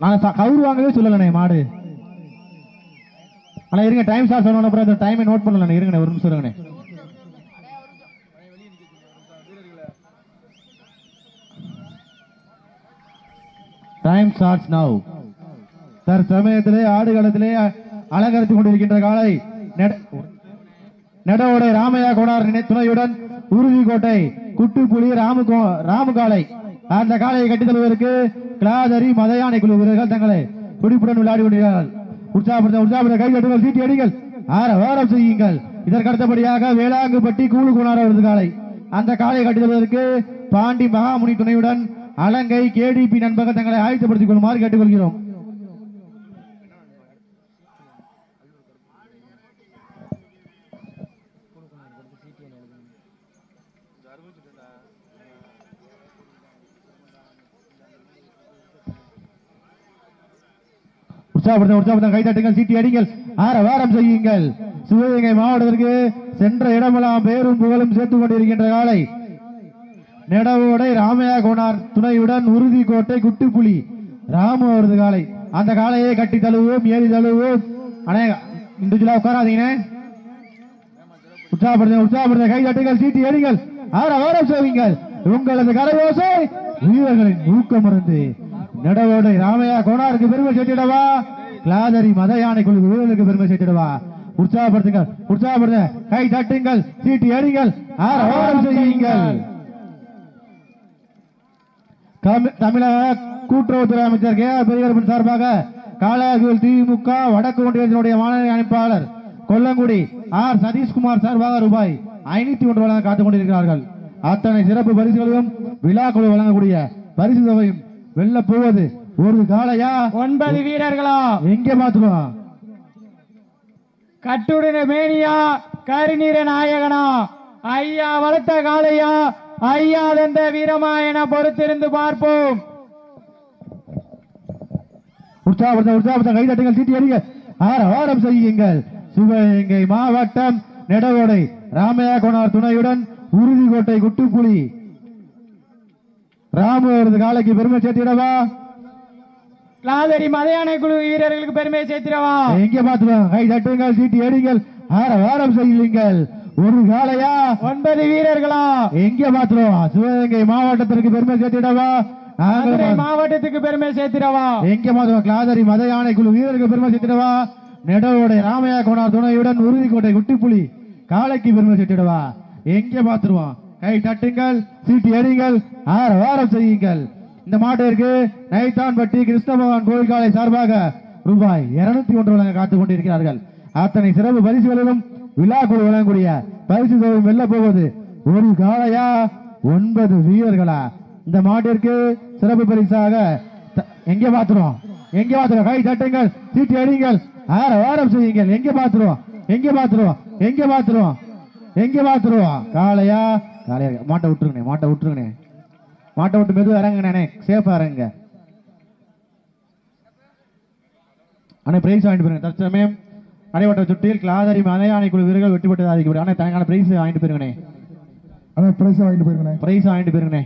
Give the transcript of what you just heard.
நாங்கள் கவுர் கவுரு வாங்கவே சொல்லலண்ணே மாடு. அண்ணா இருங்க டைம் சார் சொன்ன அப்புறம் அந்த டைமை நோட் பண்ணலண்ணே இருங்கண்ணே ஒரு நிமிஷம் இருங்கண்ணே டைம் ஸ்டார்ட்ஸ் நவ் தற்சமயத்திலே ஆடுகளத்திலே அலங்கரித்துக் கொண்டிருக்கின்ற காலை நெட- நெடவோடை ராமையா கோடார் துணையுடன் உறுதிக்கோட்டை குட்டுப்புலி ராமு கோ- ராமு காளை. அந்த காளையை கட்டித் கிளாதரி மதையானை குழு வீரர்கள் தங்களை துடிப்புடன் விளையாடி கொண்டிருக்கிறார்கள். உற்சாகப்படுத்த உற்சாகப்படுத்த கை கட்டுங்கள் சீட்டி அடிகள் ஆர வாரம் செய்யுங்கள். இதற்கு அடுத்தபடியாக வேளாங்குப்பட்டி கூழு கோணார் அவரது காலை. அந்த காலை கட்டித் பாண்டி மகாமுனி துணையுடன் அலங்கை கேடிபி நண்பர்கள் தங்களை ஆயத்தப்படுத்திக் கொள்ளுமாறு கேட்டுக்கொள்கிறோம். உற்சாகப்படுத்த உற்சாகப்படுத்த கைதட்டுங்கள் சீட்டி அடிங்கள். ஆற வாரம் செய்யுங்கள். சிவகங்கை மாவட்டத்திற்கு சென்ற இடமெல்லாம் பேரும் புகழும் சேர்த்துக் கொண்டிருக்கின்ற காலை. நெடவோடை ராமையா கோனார் துணையுடன் உறுதி கோட்டை குட்டுப்புலி ராமு அவரது காலை. அந்த காளையை கட்டி தழுவோம் ஏறி தழுவோம் அண்ணே இண்டிவிஜுவலா உட்காராதீங்கண்ணே. உற்சாகப்படுத்த உற்சாகப்படுத்த கைதட்டுங்கள் சீட்டி அடிங்கள். ஆற வாரம் செய்வீங்கள் உங்களது கரவோசை வீரர்களின் ஊக்கம் இருந்து நடவோடை ராமையா கோனாருக்கு பெருமை சேர்த்திடவா? கிளாதரி மத யானைக்குழு வீரர்களுக்கு பெருமை சேர்த்திடவா? உற்சாகப்படுத்துங்கள் உற்சாகப்படுத்த கை தட்டுங்கள் சீட்டு எறிங்கள் ஆற செய்யுங்கள். தமிழக கூட்டுறவுத்துறை அமைச்சர் கே ஆர் பெரியகருப்பன் சார்பாக காளையார்கோவில் திமுக வடக்கு ஒன்றியத்தினுடைய மாநில அமைப்பாளர் கொல்லங்குடி ஆர் சதீஷ்குமார் சார்பாக ரூபாய் ஐநூத்தி ஒன்று வழங்க காத்துக் கொண்டிருக்கிறார்கள். அத்தனை சிறப்பு பரிசுகளையும் விழா குழு வழங்கக்கூடிய பரிசு தொகையும் வெல்ல போவது ஒரு காளையா? ஒன்பது வீரர்களா? எங்கே பாத்துருவோம் கட்டுடன மேனியா கருநீர நாயகனா? ஐயா வளர்த்த காளையா? ஐயா தந்த வீரமா என பொறுத்திருந்து பார்ப்போம். உற்சாகப்படுத்த உற்சாகப்படுத்த கைதட்டுங்கள் சீட்டி அடிங்க ஆர வாரம் செய்யுங்கள். சிவகங்கை மாவட்டம் நெடவோடை ராமையா கோனார் துணையுடன் உறுதிக்கோட்டை குட்டுப்புலி. ராமு அவரது காலைக்கு பெருமை சேர்த்திடவா? லாதரி மதையானை குழு வீரர்களுக்கு பெருமை சேர்த்திடவா? எங்க கை தட்டுங்கள் சீட்டி அடிங்கள் ஆர வாரம் செய்யுங்கள். ஒரு காலையா ஒன்பது வீரர்களா? எங்க பாத்துருவோம் சிவகங்கை மாவட்டத்திற்கு பெருமை சேர்த்திடவா? மாவட்டத்துக்கு பெருமை சேர்த்திடவா? எங்க மாதவ கிளாதரி மத யானை குழு வீரருக்கு பெருமை சேர்த்திடவா? நெடவோடை ராமையா கோனார் துணையுடன் உறுதிக்கோட்டை குட்டிப்புலி காளைக்கு பெருமை சேர்த்திடவா? எங்க பாத்துருவோம் கை தட்டுங்கள் சீட்டு எறிங்கள் ஆற வாரம் செய்யுங்கள். இந்த மாட்டிற்கு நைத்தான்பட்டி கிருஷ்ண பகவான் கோயில் காலை சார்பாக ரூபாய் இருநூத்தி ஒன்று வழங்க காத்துக் கொண்டிருக்கிறார்கள். அத்தனை சிறப்பு பரிசுகளிலும் விழா குழு வழங்கக்கூடிய பரிசு தொகை வெல்ல போவது ஒரு காளையா? ஒன்பது வீரர்களா? இந்த மாட்டிற்கு சிறப்பு பரிசாக த- எங்க பாத்துருவோம் எங்க பாத்துருவோம் கை தட்டுங்கள் சீட்டு அடிங்கள் ஆற வாரம் செய்யுங்கள். எங்க பாத்துருவோம் எங்க பாத்துருவோம் எங்க பாத்துருவோம் எங்க பாத்துருவோம் காளையா காளையா மாட்டை விட்டுருங்கண்ணே மாட்டை விட்டுருங்கண்ணே. மாட்டை விட்டு மெதுவா இறங்குங்கண்ணே சேஃபா இறங்குங்க. அண்ணே பிரைஸ் வாங்கிட்டு போயிருங்க. தற்சமயம் அடைவட்ட சுட்டியில் கிளாதரி மலையானை குழு வீரர்கள் வெற்றி பெற்றது அறிவிக்கப்படும் அண்ணே தனக்கான பிரைஸ் வாங்கிட்டு போயிருங்கண்ணே. அதான் பிரைஸ் வாங்கிட்டு போயிருக்கேன் பிரைஸ் வாங்கிட்டு போயிருங்கண்ணே.